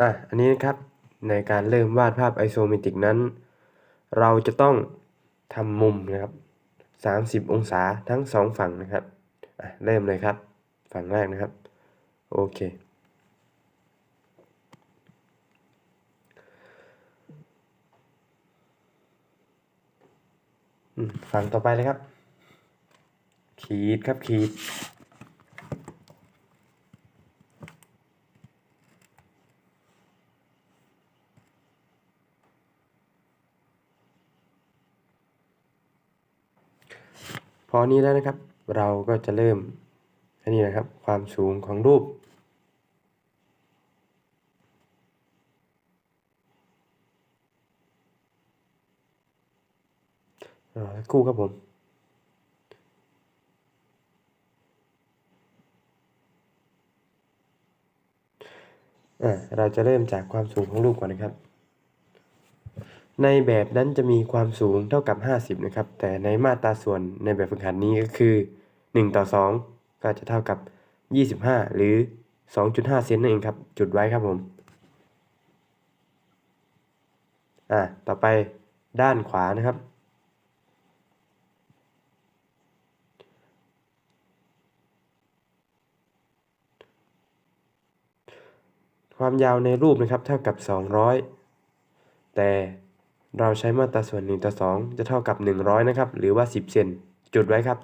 อะอันนี้นะครับในการเริ่มวาดภาพไอโซเมตริกนั้น เราจะต้องทำมุมนะครับ 30 องศาทั้งสองฝั่งนะครับอะเริ่มเลยครับ ฝั่งแรกนะครับ โอเคฝั่งต่อไปเลยครับ ขีดครับขีด พอนี้แล้วนะครับ เราก็จะเริ่มอันนี้นะครับ ความสูงของรูป รอสักครู่ครับผมเราจะเริ่มจากความสูงของรูปก่อนนะครับ ในแบบนั้นจะมีความสูงเท่ากับ 50 นะครับ แต่ในมาตราส่วนในแบบฝึกหัดนี้ก็คือ 1 ต่อ 2 ก็จะเท่ากับ 25 หรือ 2.5 เซนนั่นเองครับ จุดไว้ครับผม อ่า ต่อไปด้านขวานะครับ ความยาวในรูปนะครับเท่ากับ 200 แต่ เราใช้มาตราส่วน1ต่อ2 จะเท่ากับ 100 นะครับ หรือว่า 10 เซนจุดไว้ครับ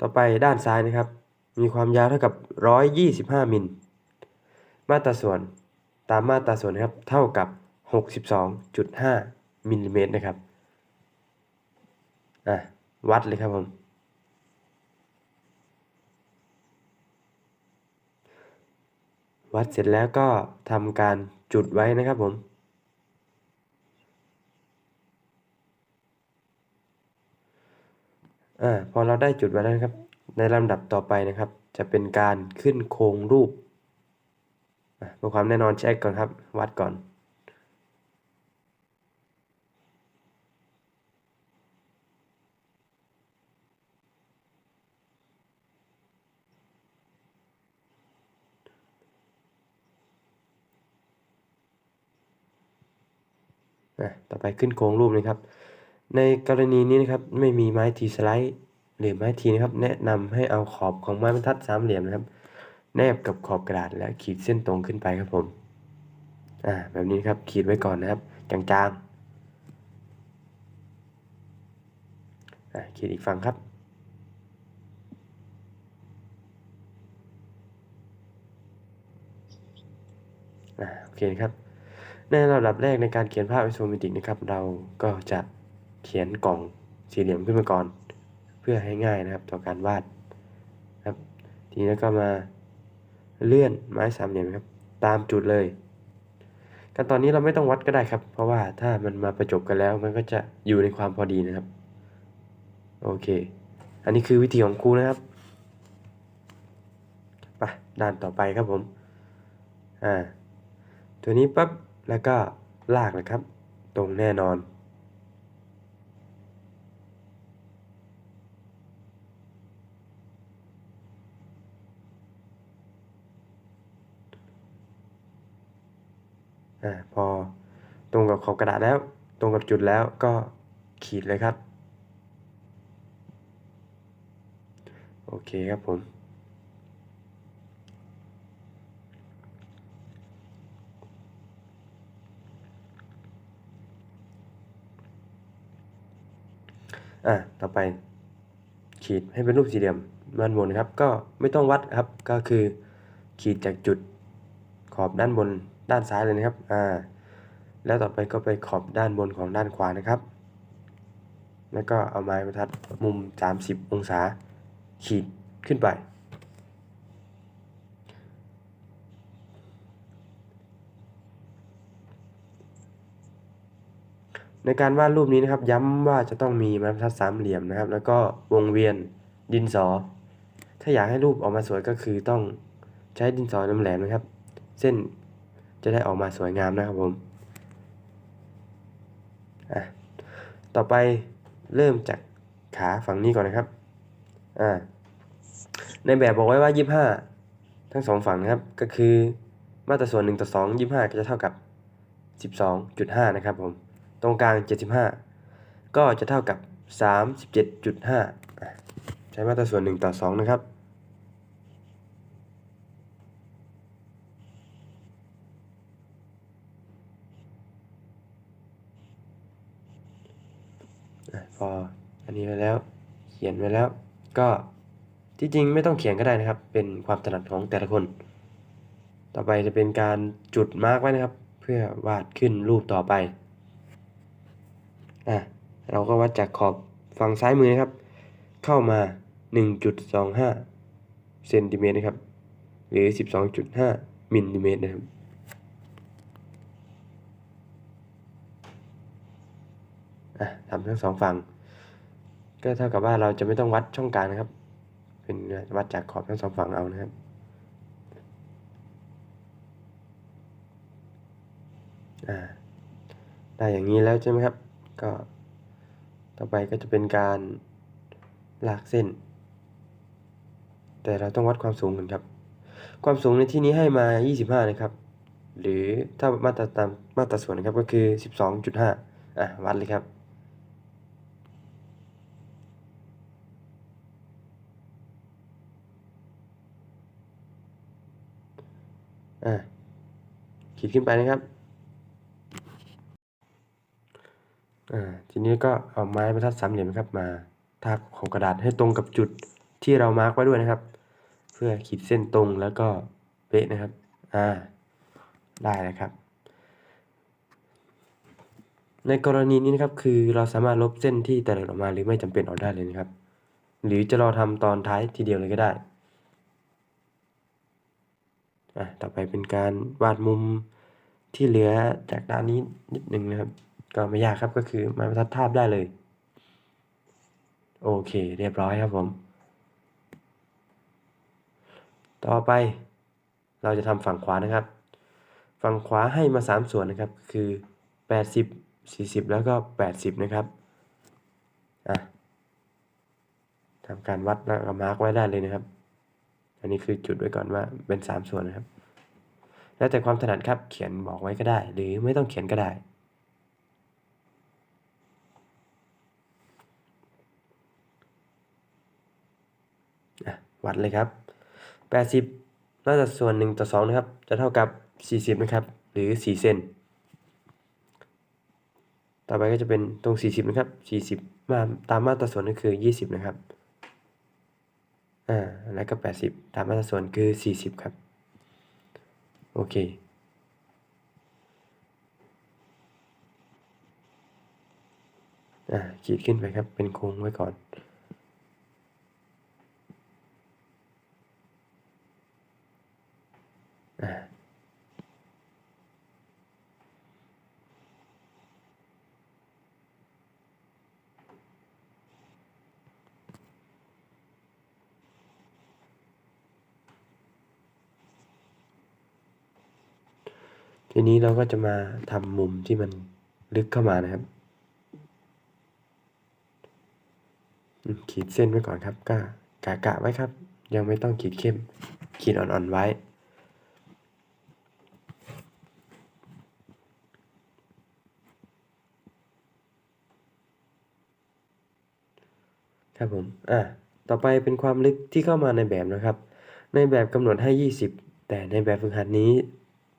ต่อไปด้านซ้ายนะครับ มีความยาวเท่ากับ 125 มิล มาตราส่วนตามมาตราส่วนนะครับ เท่ากับ 62.5มิลลิเมตรนะครับ อะ วัดเลยครับผม วัดเสร็จแล้วก็ทำการจุดไว้นะครับผม อ่า พอเราได้จุดไว้แล้วนะครับ ในลำดับต่อไปนะครับ จะเป็นการขึ้นโครงรูปอะเพื่อความแน่นอนเช็คก่อนครับ วัดก่อน อะต่อไปขึ้นโครงรูปนะครับ ในกรณีนี้นะครับไม่มีไม้ทีสไลด์หรือไม้ทีนะครับ แนะนำให้เอาขอบของไม้บรรทัดสามเหลี่ยมนะครับ แนบกับขอบกระดาษและขีดเส้นตรงขึ้นไปครับผมอ่าแบบนี้ครับขีดไว้ก่อนนะครับจางๆอ่าขีดอีกฝั่งครับอ่าโอเคครับ ในระดับแรกในการเขียนภาพไอโซเมตริกนะครับ เราก็จะเขียนกล่องสี่เหลี่ยมขึ้นมาก่อน เพื่อให้ง่ายนะครับ ต่อการวาดครับ ทีนี้ก็มาเลื่อนไม้สามเหลี่ยมครับ ตามจุดเลยขั้นตอนนี้เราไม่ต้องวัดก็ได้ครับ เพราะว่าถ้ามันมาประจบกันแล้ว มันก็จะอยู่ในความพอดีนะครับ โอเค อันนี้คือวิธีของครูนะครับไปด้านต่อไปครับผม อ่า ตัวนี้ปั๊บ แล้วก็ลากนะครับ ตรงแน่นอน อ่าพอตรงกับขอบกระดาษแล้ว ตรงกับจุดแล้วก็ขีดเลยครับ โอเคครับผม อะต่อไป ขีดให้เป็นรูปสี่เหลี่ยมด้านบนครับ ก็ไม่ต้องวัดครับ ก็คือ ขีดจากจุดขอบด้านบนด้านซ้ายเลยนะครับ อ่า แล้วต่อไปก็ไปขอบด้านบนของด้านขวานะครับ แล้วก็เอาไม้บรรทัดมุม 30 องศา ขีดขึ้นไป ในการวาดรูปนี้นะครับ ย้ำว่าจะต้องมีไม้บรรทัดสามเหลี่ยมนะครับ แล้วก็วงเวียนดินสอ ถ้าอยากให้รูปออกมาสวยก็คือต้องใช้ดินสอน้ำแหลมนะครับ เส้นจะได้ออกมาสวยงามนะครับผมอะต่อไปเริ่มจากขาฝั่งนี้ก่อนนะครับอ่าในแบบบอกไว้ว่า 25 ทั้งสองฝั่งนะครับ ก็คือมาตราส่วน1ต่อ2 25 ก็จะเท่ากับ 12.5 นะครับผม ตรงกลาง 75 ก็จะเท่ากับ 37.5 ใช้มาตราส่วน 1 ต่อ 2 นะครับ พออันนี้ไว้แล้ว เขียนไว้แล้ว ก็ที่จริงไม่ต้องเขียนก็ได้นะครับ เป็นความถนัดของแต่ละคน ต่อไปจะเป็นการจุดมาร์กไว้นะครับ เพื่อวาดขึ้นรูปต่อไป อะเราก็วัดจากขอบฝั่งซ้ายมือนะครับ เข้ามา 1.25เซนติเมตรนะครับ หรือ 12.5มิลลิเมตรนะครับอะทำทั้งสองฝั่ง ก็เท่ากับว่าเราจะไม่ต้องวัดช่องกลางนะครับ เป็นวัดจากขอบทั้งสองฝั่งเอานะครับอ่าได้อย่างนี้แล้วใช่ไหมครับ ก็ต่อไปก็จะเป็นการลากเส้น แต่เราต้องวัดความสูงกันครับ ความสูงในที่นี้ให้มา 25 นะครับ หรือถ้ามาตรตามมาตราส่วนนะครับก็คือ 12.5 อะ วัดเลยครับอ่าขีดขึ้นไปนะครับ อ่า ทีนี้ก็เอาไม้บรรทัดสามเหลี่ยมนะครับมาทาบของกระดาษให้ตรงกับจุดที่เรามาร์กไว้ด้วยนะครับ เพื่อขีดเส้นตรงแล้วก็เป๊ะนะครับอ่าได้แล้วครับ ในกรณีนี้นะครับคือเราสามารถลบเส้นที่แต่ละออกมาหรือไม่จำเป็นออกได้เลยนะครับ หรือจะรอทำตอนท้ายทีเดียวเลยก็ได้อะต่อไปเป็นการวาดมุมที่เหลือจากด้านนี้นิดหนึ่งนะครับ ก็ไม่ยากครับก็คือไม้บรรทัดทาบได้เลย โอเค เรียบร้อยครับผม ต่อไป เราจะทำฝั่งขวานะครับ ฝั่งขวาให้มาสามส่วนนะครับ คือแปดสิบสี่สิบแล้วก็แปดสิบนะครับอะทำการวัดแล้วก็มาร์กไว้ได้เลยนะครับ อันนี้คือจุดไว้ก่อนว่าเป็นสามส่วนนะครับ แล้วแต่ความถนัดครับเขียนบอกไว้ก็ได้ หรือไม่ต้องเขียนก็ได้ อะ วัดเลยครับ 80น่าจะส่วน1ต่อ2นะครับ จะเท่ากับ 40 นะครับ หรือ 4 เซน ต่อไปก็จะเป็นตรง 40 นะครับ 40 มาตามมาตราส่วนก็คือ 20 นะครับ อ่า แล้วก็ 80 ตามมาตราส่วนคือ 40 ครับ โอเคอ่าขีดขึ้นไปครับ เป็นโค้งไว้ก่อน อ่า ทีนี้เราก็จะมาทำมุมที่มันลึกเข้ามานะครับขีดเส้นไว้ก่อนครับก็กะกะไว้ครับ ยังไม่ต้องขีดเข้ม ขีดอ่อนๆไว้ ครับผมอะต่อไปเป็นความลึกที่เข้ามาในแบบนะครับ ในแบบกำหนดให้ 20 แต่ในแบบฝึกหัดนี้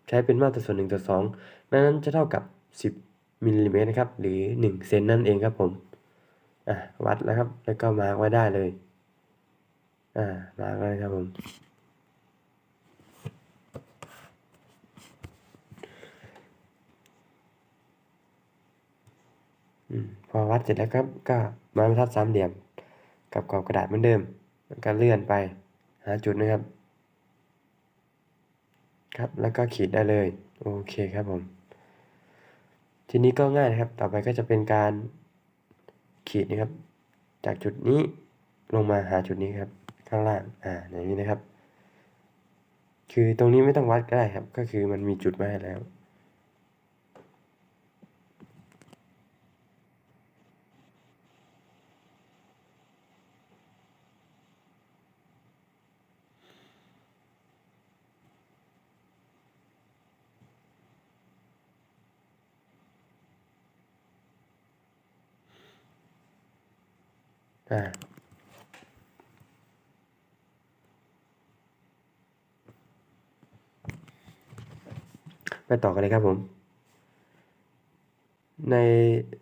ใช้เป็นมาตรส่วน1ต่อ2ดังนั้นจะเท่ากับ 10มิลลิเมตรนะครับหรือ 1 เซนนั่นเองครับผมอะวัดแล้วครับ แล้วก็มาร์กไว้ได้เลยอ่ามาร์กไว้ครับผมอืมพอวัดเสร็จแล้วครับก็มาบรรทัดสามเหลี่ยม กับกรอบกระดาษเหมือนเดิมแล้วก็เลื่อนไปหาจุดนะครับ ครับแล้วก็ขีดได้เลยโอเคครับผม ทีนี้ก็ง่ายนะครับ ต่อไปก็จะเป็นการขีดนะครับ จากจุดนี้ลงมาหาจุดนี้ครับ ข้างล่างอ่าอย่างนี้นะครับ คือตรงนี้ไม่ต้องวัดก็ได้ครับ ก็คือมันมีจุดมาให้แล้ว อ่าไปต่อกันเลยครับผม ใน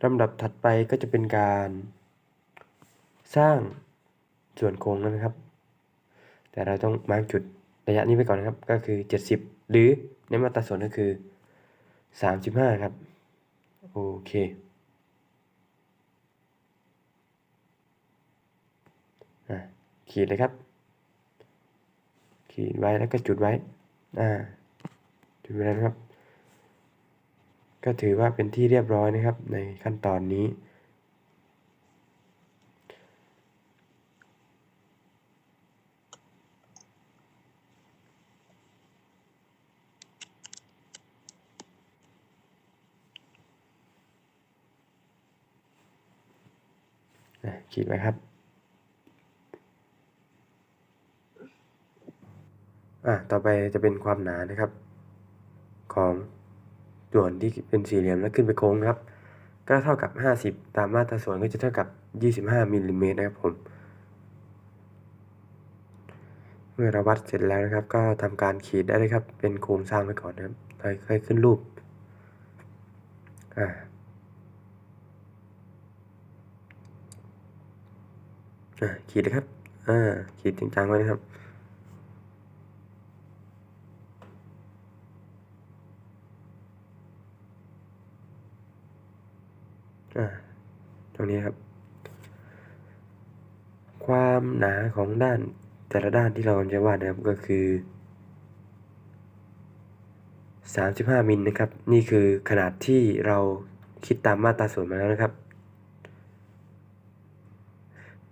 ลำดับถัดไปก็จะเป็นการสร้างส่วนโค้งนะครับ แต่เราต้องมาร์กจุดระยะนี้ไปก่อนนะครับ ก็คือ 70 หรือในมาตราส่วนก็คือ 35 ครับ โอเค อะ ขีดเลยครับ ขีดไว้แล้วก็จุดไว้ อ่า จุดไว้แล้วนะครับ ก็ถือว่าเป็นที่เรียบร้อยนะครับ ในขั้นตอนนี้ ขีดไว้ครับ อะต่อไปจะเป็นความหนานะครับ ของส่วนที่เป็นสี่เหลี่ยมแล้วขึ้นไปโค้งครับ ก็เท่ากับ 50 ตามมาตราส่วนก็จะเท่ากับ 25มิลลิเมตรนะครับผม เมื่อเราวัดเสร็จแล้วนะครับ ก็ทำการขีดได้เลยครับ เป็นโครงสร้างไว้ก่อนนะครับค่อยๆขึ้นรูปอ่าอ่าขีดนะครับ อ่า ขีดจริงจังไว้นะครับ อ่าตรงนี้ครับ ความหนาของด้านแต่ละด้านที่เราจะวาดนะครับก็คือ 35มิลนะครับ นี่คือขนาดที่เราคิดตามมาตราส่วนมาแล้วนะครับ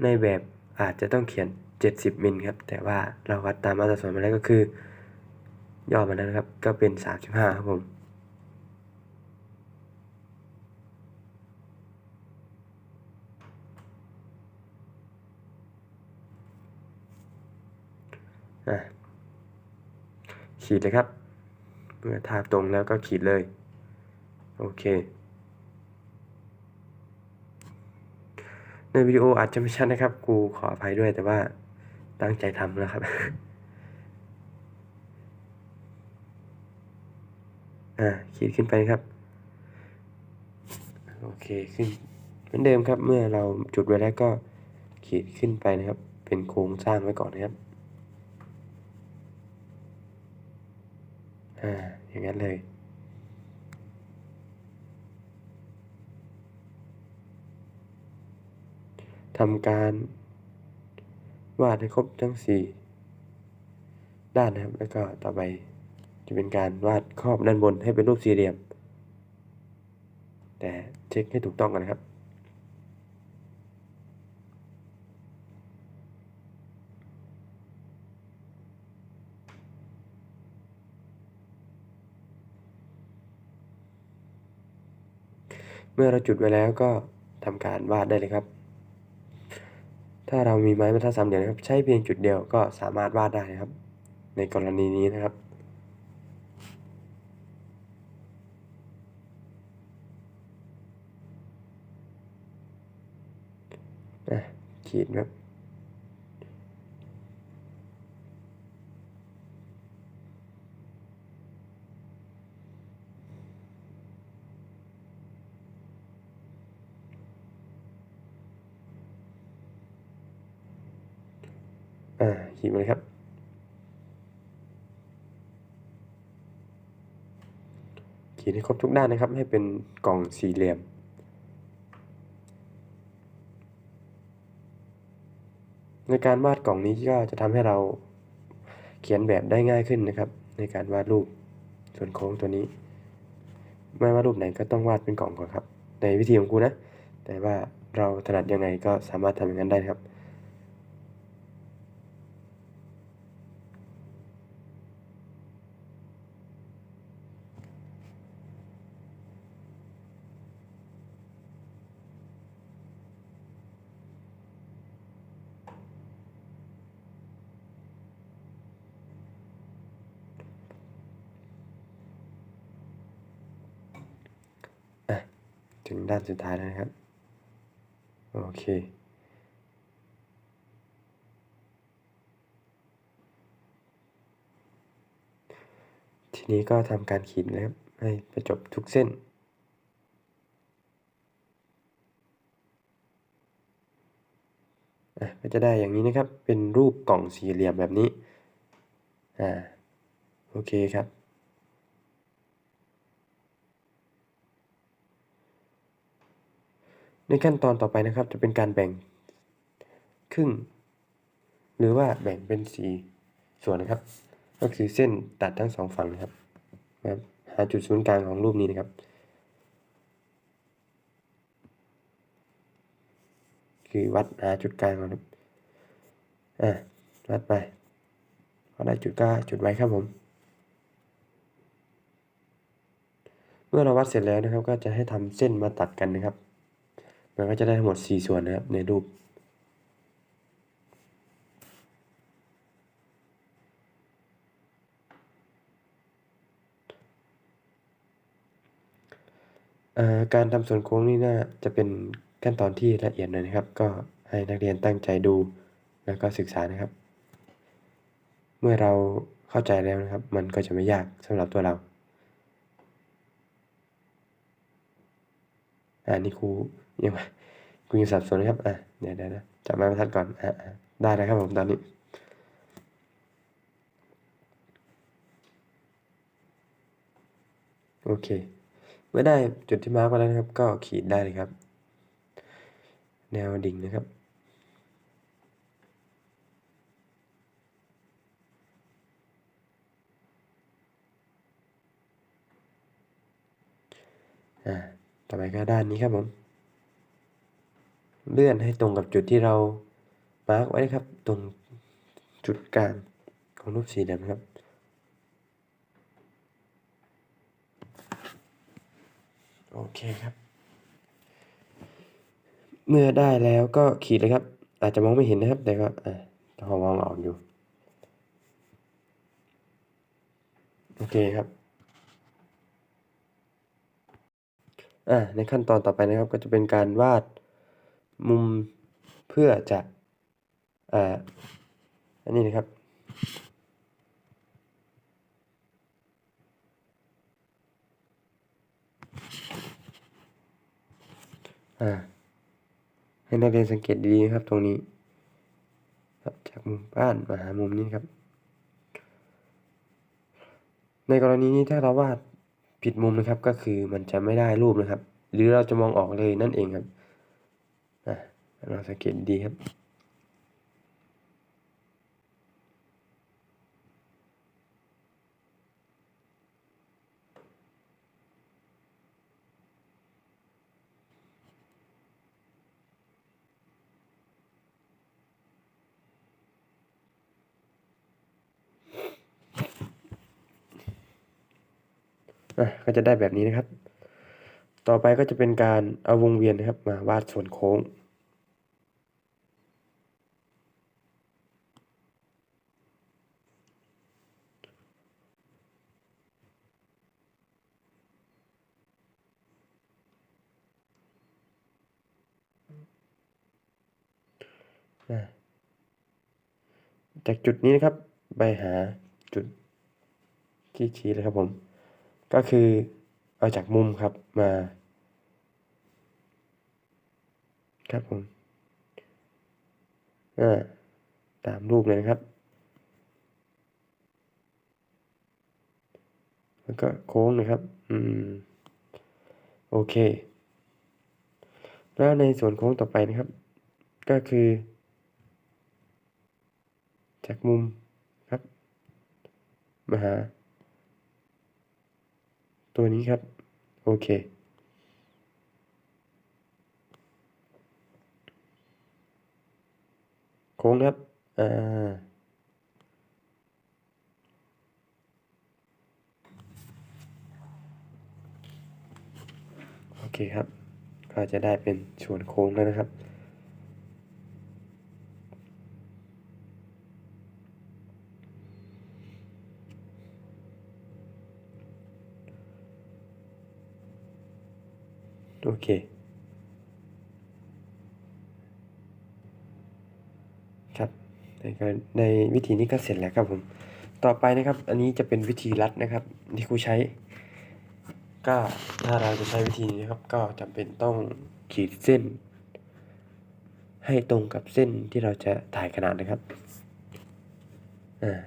ในแบบอาจจะต้องเขียน 70มิลครับ แต่ว่าเราวัดตามมาตราส่วนมาแล้วก็คือย่อมาแล้วนะครับ ก็เป็น 35 ครับผม อะ ขีดเลยครับ เมื่อทาบตรงแล้วก็ขีดเลย โอเค ในวิดีโออาจจะไม่ชัดนะครับ กูขออภัยด้วยแต่ว่าตั้งใจทำนะครับอ่าขีดขึ้นไปครับ โอเคขึ้นเหมือนเดิมครับ เมื่อเราจุดไว้แล้วก็ขีดขึ้นไปนะครับ เป็นโครงสร้างไว้ก่อนนะครับ อ่าอย่างนั้นเลย ทำการวาดให้ครบทั้งสี่ด้านนะครับ แล้วก็ต่อไปจะเป็นการวาดครอบด้านบนให้เป็นรูปสี่เหลี่ยม แต่เช็คให้ถูกต้องกันนะครับ เมื่อเราจุดไว้แล้วก็ทำการวาดได้เลยครับ ถ้าเรามีไม้บรรทัดสามเหลี่ยมนะครับ ใช้เพียงจุดเดียวก็สามารถวาดได้ครับ ในกรณีนี้นะครับอะขีดครับ อ่าขีดมาเลยครับ เขีดให้ครบทุกด้านนะครับ ให้เป็นกล่องสี่เหลี่ยม ในการวาดกล่องนี้ก็จะทำให้เราเขียนแบบได้ง่ายขึ้นนะครับ ในการวาดรูปส่วนโค้งตัวนี้ไม่ว่ารูปไหนก็ต้องวาดเป็นกล่องก่อนครับ ในวิธีของครูนะ แต่ว่าเราถนัดยังไงก็สามารถทำอย่างนั้นได้ครับ ถึงด้านสุดท้ายแล้วนะครับ โอเค ทีนี้ก็ทำการขีดนะครับ ให้ประจบทุกเส้นก็จะได้อย่างนี้นะครับ เป็นรูปกล่องสี่เหลี่ยมแบบนี้ อ่า โอเคครับ ในขั้นตอนต่อไปนะครับ จะเป็นการแบ่งครึ่ง หรือว่าแบ่งเป็นสีส่วนนะครับ ก็คือเส้นตัดทั้งสองฝั่งนะครับนะครับหาจุดศูนย์กลางของรูปนี้นะครับ คือวัดหาจุดกลางก่อนครับอ่าวัดไปพอได้จุดก็จุดไว้ครับผม เมื่อเราวัดเสร็จแล้วนะครับ ก็จะให้ทำเส้นมาตัดกันนะครับ มันก็จะได้ทั้งหมด 4 ส่วนนะครับในรูป การทำส่วนโค้งนี่น่าจะเป็นขั้นตอนที่ละเอียดหน่อยนะครับ ก็ให้นักเรียนตั้งใจดูแล้วก็ศึกษานะครับ เมื่อเราเข้าใจแล้วนะครับ มันก็จะไม่ยากสำหรับตัวเรา อ่านี่ครูยังไงครูยังสับสนนะครับอะเดี๋ยวเดี๋ยวนะจับไม้บรรทัดก่อนอะอะได้แล้วครับผมตอนนี้โอเค เมื่อได้จุดที่มาร์กไว้แล้วนะครับ ก็ขีดได้เลยครับ แนวดิ่งนะครับ อ่า ต่อไปก็ด้านนี้ครับผม เลื่อนให้ตรงกับจุดที่เรามาร์กไว้ครับ ตรงจุดกลางของรูปสี่เหลี่ยมนะครับ โอเคครับ เมื่อได้แล้วก็ขีดเลยครับ อาจจะมองไม่เห็นนะครับ แต่ก็อ่าพอมองออกอยู่ โอเคครับ อ่าในขั้นตอนต่อไปนะครับ ก็จะเป็นการวาดมุมเพื่อจะอ่าอันนี้นะครับอ่าให้นักเรียนสังเกตดีๆนะครับตรงนี้ครับจากมุมบ้านมาหามุมนี้ครับ ในกรณีนี้ถ้าเราวาด ผิดมุมนะครับก็คือมันจะไม่ได้รูปนะครับ หรือเราจะมองออกเลยนั่นเองครับอ่าเราสังเกตดีครับ อะก็จะได้แบบนี้นะครับ ต่อไปก็จะเป็นการเอาวงเวียนนะครับ มาวาดส่วนโค้ง จากจุดนี้นะครับ ไปหาจุดที่ชี้เลยครับผม ก็คือเอาจากมุมครับมาครับผมอ่าตามรูปเลยนะครับ แล้วก็โค้งนะครับ อืม โอเค แล้วในส่วนโค้งต่อไปนะครับ ก็คือ จากมุมครับ มาหา ตัวนี้ครับ โอเค โค้งครับ อ่า โอเคครับ ก็จะได้เป็นส่วนโค้งแล้วนะครับ เค ครับในวิธีนี้ก็เสร็จแล้วครับผม ต่อไปนะครับ อันนี้จะเป็นวิธีรัดนะครับ ที่ครูใช้ ก็ถ้าเราจะใช้วิธีนี้นครับ ก็จำเป็นต้องขีดเส้น ให้ตรงกับเส้นที่เราจะถ่ายขนาดนะครับอ่า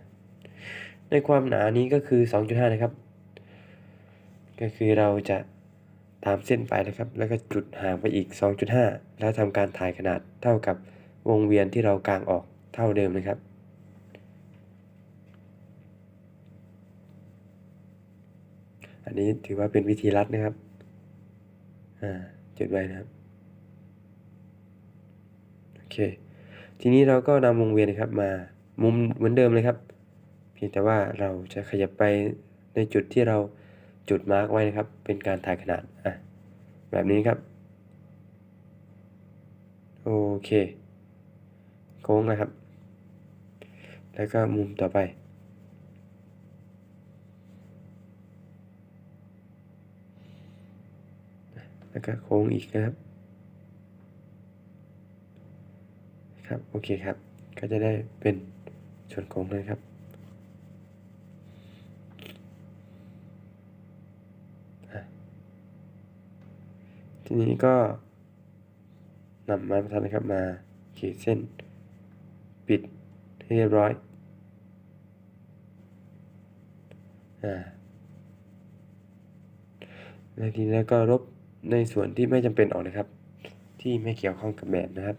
ในความหนานี้ก็คือ 2.5 นะครับ ก็คือเราจะ ตามเส้นไปนะครับ แล้วก็จุดห่างไปอีก 2.5 แล้วทำการถ่ายขนาดเท่ากับวงเวียนที่เรากางออกเท่าเดิมนะครับ อันนี้ถือว่าเป็นวิธีรัดนะครับ อ่าจดไว้นะครับ โอเค ทีนี้เราก็นำวงเวียนนะครับมามุมเหมือนเดิมเลยครับ เพียงแต่ว่าเราจะขยับไปในจุดที่เรา จุดมาร์กไว้นะครับ เป็นการถ่ายขนาดอะแบบนี้ครับ โอเค โค้งนะครับ แล้วก็มุมต่อไปแล้วก็โค้งอีกนะครับ ครับ โอเคครับ ก็จะได้เป็นส่วนโค้งเลยครับ อะ ทีนี้ก็นำไม้บรรทัดนะครับมาขีดเส้น ปิดให้เรียบร้อยอ่าแล้วทีนี้ก็ลบในส่วนที่ไม่จำเป็นออกนะครับ ที่ไม่เกี่ยวข้องกับแบบนะครับ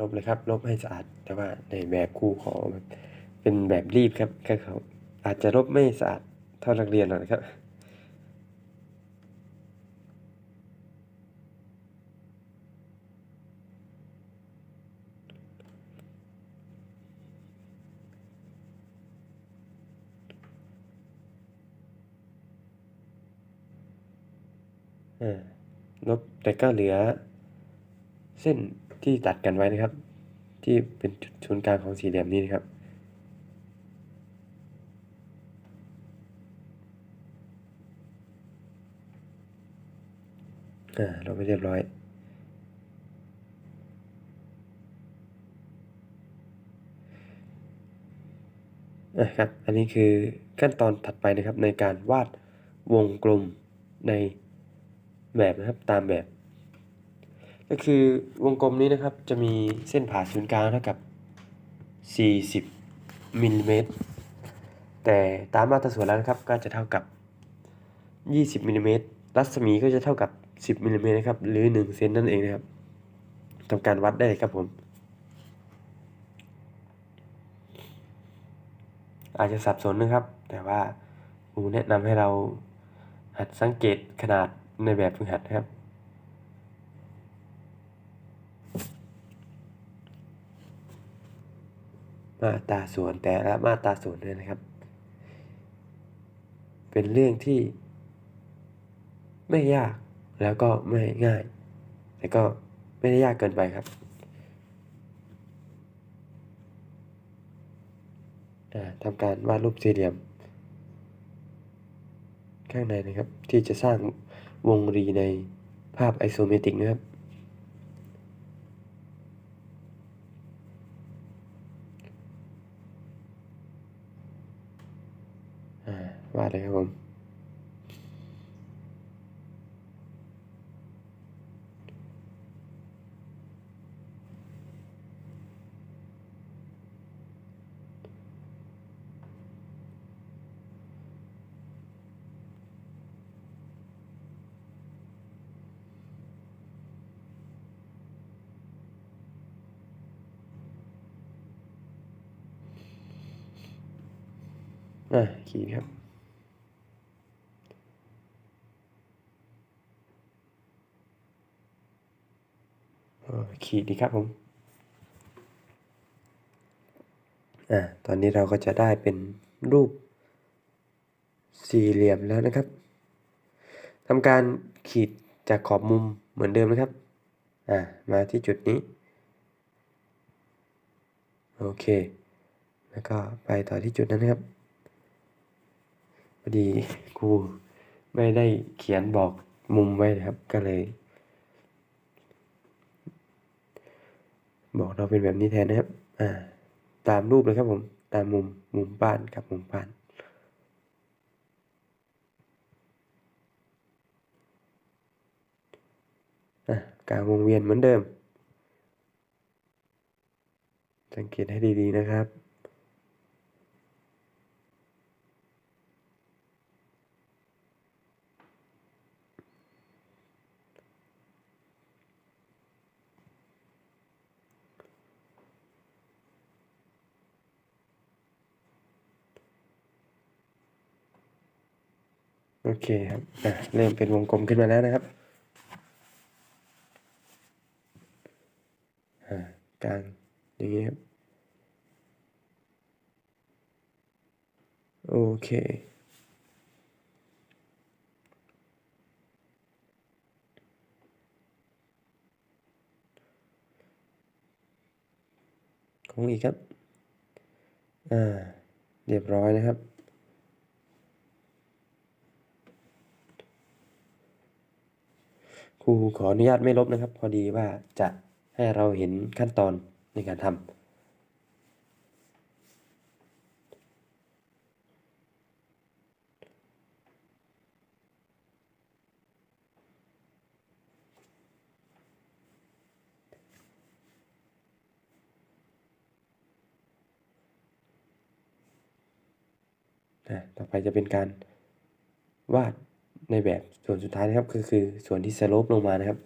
ลบเลยครับ ลบให้สะอาด แต่ว่าในแบบครูขอเป็นแบบรีบครับแค่เขาอาจจะลบไม่สะอาดเท่านักเรียนหรอกนะครับอ่าลบแต่ก็เหลือ เส้น ที่ตัดกันไว้นะครับ ที่เป็นจุดศูนย์กลางของสี่เหลี่ยมนี้นะครับ อ่าเราไปเรียบร้อยนะครับ อันนี้คือขั้นตอนถัดไปนะครับในการวาดวงกลมในแบบนะครับตามแบบ ก็คือวงกลมนี้นะครับจะมีเส้นผ่าศูนย์กลางเท่ากับ 40มิลลิเมตรแต่ตามมาตราส่วนแล้วนะครับก็จะเท่ากับ 20มิลลิเมตรรัศมีก็จะเท่ากับ 10มิลลิเมตรนะครับหรือ 1 เซนนั่นเองนะครับทำการวัดได้ครับผม อาจจะสับสนนะครับ แต่ว่าครูแนะนำให้เราหัดสังเกตขนาดในแบบฝึกหัดนะครับ มาตราส่วนแต่ละมาตราส่วนเนี่ยนะครับ เป็นเรื่องที่ไม่ยากแล้วก็ไม่ง่าย แต่ก็ไม่ได้ยากเกินไปครับทำการวาดรูปสี่เหลี่ยม ข้างในนะครับที่จะสร้างวงรีในภาพไอโซเมตริกนะครับ อ่าวาดเลยครับผม อะขีดครับขีดดีครับผม อ่า ตอนนี้เราก็จะได้เป็นรูปสี่เหลี่ยมแล้วนะครับทำการขีดจากขอบมุมเหมือนเดิมนะครับ อ่า มาที่จุดนี้ โอเค แล้วก็ไปต่อที่จุดนั้นนะครับ อดีครูไม่ได้เขียนบอกมุมไว้นะครับ ก็เลย บอกเราเป็นแบบนี้แทนนะครับ อ่า ตามรูปเลยครับผม ตามมุมมุมบ้านกับมุมบ้านอะกลางวงเวียนเหมือนเดิม สังเกตให้ดีๆนะครับ โอเคครับอะเริ่มเป็นวงกลมขึ้นมาแล้วนะครับกลางอย่างนี้ครับ โอเคคงอีกครับ อ่า เรียบร้อยนะครับ รูขออนุญาตไม่ลบนะครับ พอดีว่าจะให้เราเห็นขั้นตอนในการทำนะต่อไปจะเป็นการวาด ในแบบส่วนสุดท้ายนะครับก็คือส่วนที่สโลปลงมานะครับ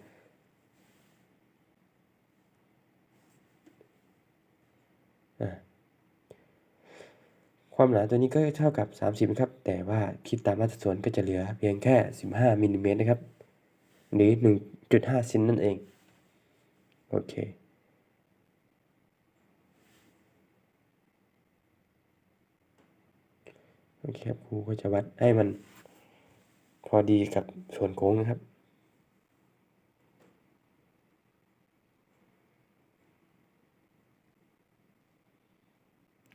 ความหนาตัวนี้ก็เท่ากับ 30นะครับ แต่ว่าคิดตามมาตรส่วนก็จะเหลือเพียงแค่ 15มิลลิเมตรนะครับ หรือ 1.5เซนนั่นเอง โอเคโอเคครับครูก็จะวัดให้มัน อดีกับส่วนโค้งนะครับ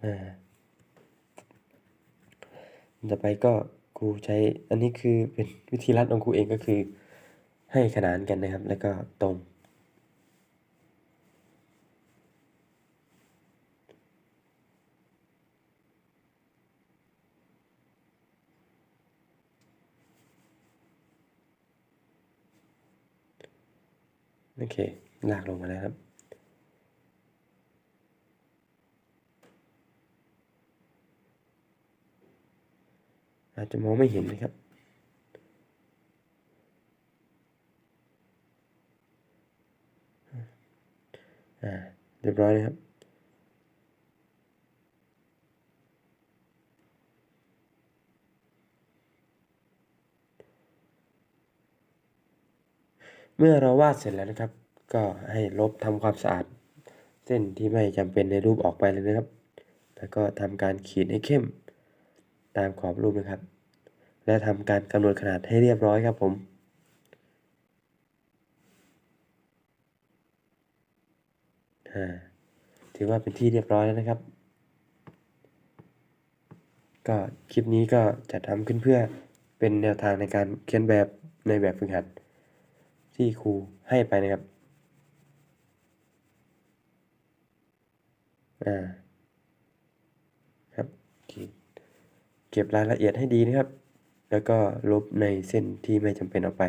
อ่าต่อไปก็ครูใช้อันนี้คือเป็นวิธีรัดของครูเองก็คือให้ขนานกันนะครับ แล้วก็ตรง เค ลากลงมาแล้วครับ อาจจะมองไม่เห็นนะครับ อ่า เรียบร้อยนะครับ เมื่อเราวาดเสร็จแล้วนะครับ ก็ให้ลบทำความสะอาด เส้นที่ไม่จำเป็นในรูปออกไปเลยนะครับ แล้วก็ทำการขีดให้เข้มตามขอบรูปนะครับ และทำการกำหนดขนาดให้เรียบร้อยครับผมถือว่าเป็นที่เรียบร้อยแล้วนะครับ ก็คลิปนี้ก็จะทำขึ้นเพื่อเป็นแนวทางในการเขียนแบบในแบบฝึกหัด ที่ครูให้ไปนะครับ อ่า ครับเคเก็บรายละเอียดให้ดีนะครับ แล้วก็ลบในเส้นที่ไม่จำเป็นออกไป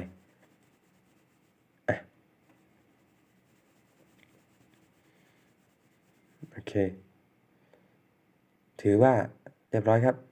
อะโอเค ถือว่าเรียบร้อยครับ